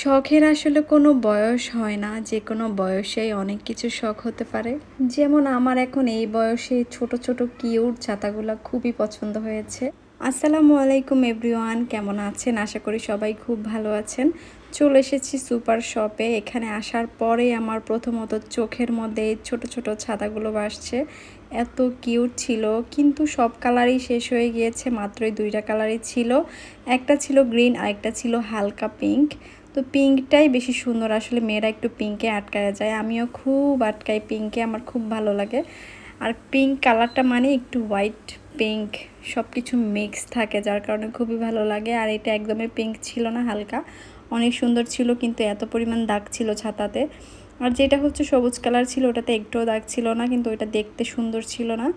শখের আসলে কোনো বয়স হয় না, যে কোনো বয়সেই অনেক কিছু শখ হতে পারে। যেমন আমার এখন এই বয়সে ছোট ছোট, কিউট ছাতাগুলো খুবই পছন্দ হয়েছে। আসসালামু আলাইকুম এভরিওয়ান, কেমন আছেন? আশা করি সবাই খুব ভালো আছেন। চলে এসেছি সুপার শপে। এখানে আসার পরে আমার প্রথমত চোখের মধ্যে ছোট ছোট ছাতাগুলো বাসছে। এত কিউট ছিল, কিন্তু সব কালারই শেষ হয়ে গিয়েছে, মাত্রই দুইটা কালারই ছিল। একটা ছিল গ্রিন আর একটা ছিল হালকা পিঙ্ক। তো পিঙ্কটাই বেশি সুন্দর, আসলে মেয়েরা একটু পিঙ্কে আটকায় যায়। আমিও খুব আটকাই পিঙ্কে, আমার খুব ভালো লাগে। আর পিঙ্ক কালারটা মানে একটু হোয়াইট পিঙ্ক সব কিছু মিক্স থাকে, যার কারণে খুবই ভালো লাগে। আর এটা একদমই পিঙ্ক ছিল না, হালকা। অনেক সুন্দর ছিল, কিন্তু এত পরিমাণ দাগ ছিল ছাতাতে। আর যেটা হচ্ছে সবুজ কালার ছিল, ওটাতে একটুও দাগ ছিল না, কিন্তু ওটা দেখতে সুন্দর ছিল না।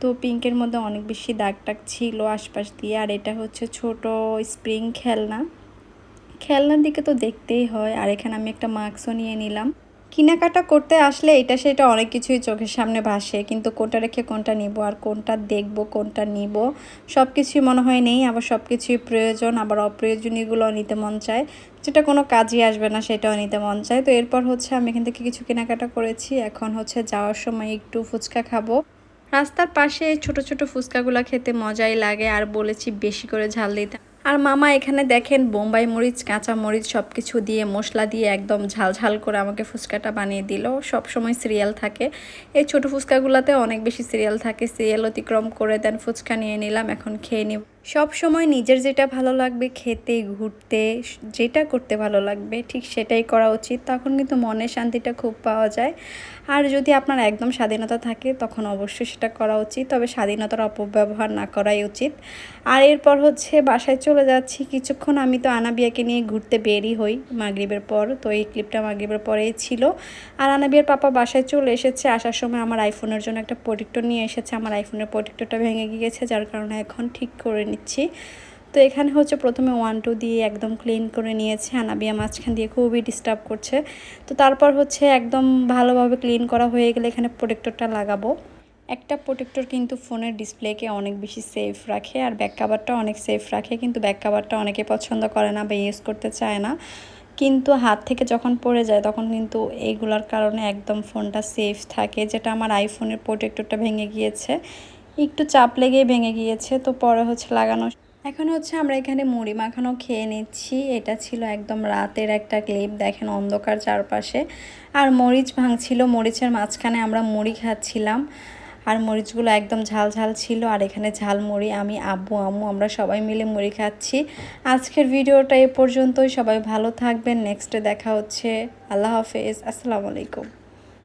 তো পিঙ্কের মধ্যে অনেক বেশি দাগ টাগ ছিল আশপাশ দিয়ে, আর এটা হচ্ছে ছোট স্প্রিং খেলনা। খেলনার দিকে তো দেখতেই হয়, আর এখানে আমি একটা মাস্কও নিয়ে নিলাম। কেনাকাটা করতে আসলে এটা সেটা অনেক কিছুই চোখের সামনে ভাসে। কিন্তু কোনটা রেখে কোনটা নিব আর কোনটা দেখব, কোনটা নিব সব কিছুই মনে হয় নেই। আবার সব কিছুই প্রয়োজন, আবার অপ্রয়োজনীয়গুলো নিতে মন চায়। যেটা কোনো কাজই আসবে না, সেটাও নিতে মন চায়। তো এরপর হচ্ছে আমি এখান থেকে কিছু কেনাকাটা করেছি। এখন হচ্ছে যাওয়ার সময় একটু ফুচকা খাব। রাস্তার পাশে ছোট ছোট ফুচকাগুলো খেতে মজাই লাগে। আর বলেছি বেশি করে ঝাল দিতে আর মামা এখানে দেখেন বোম্বাই মরিচ, কাঁচা মরিচ সব কিছু দিয়ে মশলা দিয়ে একদম ঝালঝাল ঝাল করে আমাকে ফুচকাটা বানিয়ে দিল। সব সময় সিরিয়াল থাকে। এই ছোট ফুচকাগুলোতে অনেক বেশি সিরিয়াল থাকে। সিরিয়াল অতিক্রম করে দেন, ফুচকা নিয়ে নিলাম, এখন খেয়ে নিব। সব সময় নিজের যেটা ভালো লাগবে খেতে, ঘুরতে, যেটা করতে ভালো লাগবে, ঠিক সেটাই করা উচিত। তখন কিন্তু মনের শান্তিটা খুব পাওয়া যায়। আর যদি আপনার একদম স্বাধীনতা থাকে, তখন অবশ্যই সেটা করা উচিত। তবে স্বাধীনতার অপব্যবহার না করাই উচিত। আর এরপর হচ্ছে বাসায় চলে যাচ্ছি। কিছুক্ষণ আমি তো আনাবিয়াকে নিয়ে ঘুরতে বেরই হই মাগরীবের পর। তো এই ক্লিপটা মাগরীবের পরেই ছিল। আর আনাবিয়ার পাপা বাসায় চলে এসেছে। আসার সময় আমার আইফোনের জন্য একটা প্রোটেক্টর নিয়ে এসেছে। আমার আইফোনের প্রোটেক্টরটা ভেঙে গিয়েছে, যার কারণে এখন ঠিক করে নিচ্ছি। তো এখানে হচ্ছে প্রথমে ওয়ান টু দিয়ে একদম ক্লিন করে নিয়েছে আনাবিয়া মাঝখান দিয়ে খুবই ডিস্টার্ব করছে। তো তারপর হচ্ছে একদম ভালোভাবে ক্লিন করা হয়ে গেলে এখানে প্রোটেক্টরটা লাগাবো। একটা প্রোটেক্টর কিন্তু ফোনের ডিসপ্লেকে অনেক বেশি সেফ রাখে আর ব্যাক কাভারটা অনেক সেফ রাখে, কিন্তু ব্যাক কাভারটা অনেকে পছন্দ করে না বা ইউজ করতে চায় না। কিন্তু হাত থেকে যখন পড়ে যায় তখন কিন্তু এইগুলোর কারণে একদম ফোনটা সেফ থাকে, যেটা আমার আইফোনের প্রোটেক্টরটা ভেঙে গিয়েছে। একটু চাপ লেগেই ভেঙে গিয়েছে, তো পরে হচ্ছে লাগানো এখন হচ্ছে আমরা এখানে মুড়ি মাখানো খেয়ে নিচ্ছি। এটা ছিল একদম রাতের একটা ক্লিপ, দেখেন অন্ধকার চারপাশে। আর মরিচ ভাঙছিল, মরিচের মাঝখানে আমরা মুড়ি খাচ্ছিলাম। আর মরিচগুলো একদম ঝাল ঝাল ছিল, আর এখানে ঝাল মুড়ি, আমি, আব্বু, আম্মু, আমরা সবাই মিলে মুড়ি খাচ্ছি। আজকের ভিডিওটা এ পর্যন্তই, সবাই ভালো থাকবেন নেক্সটে দেখা হচ্ছে, আল্লাহ হাফেজ, আসসালামু আলাইকুম।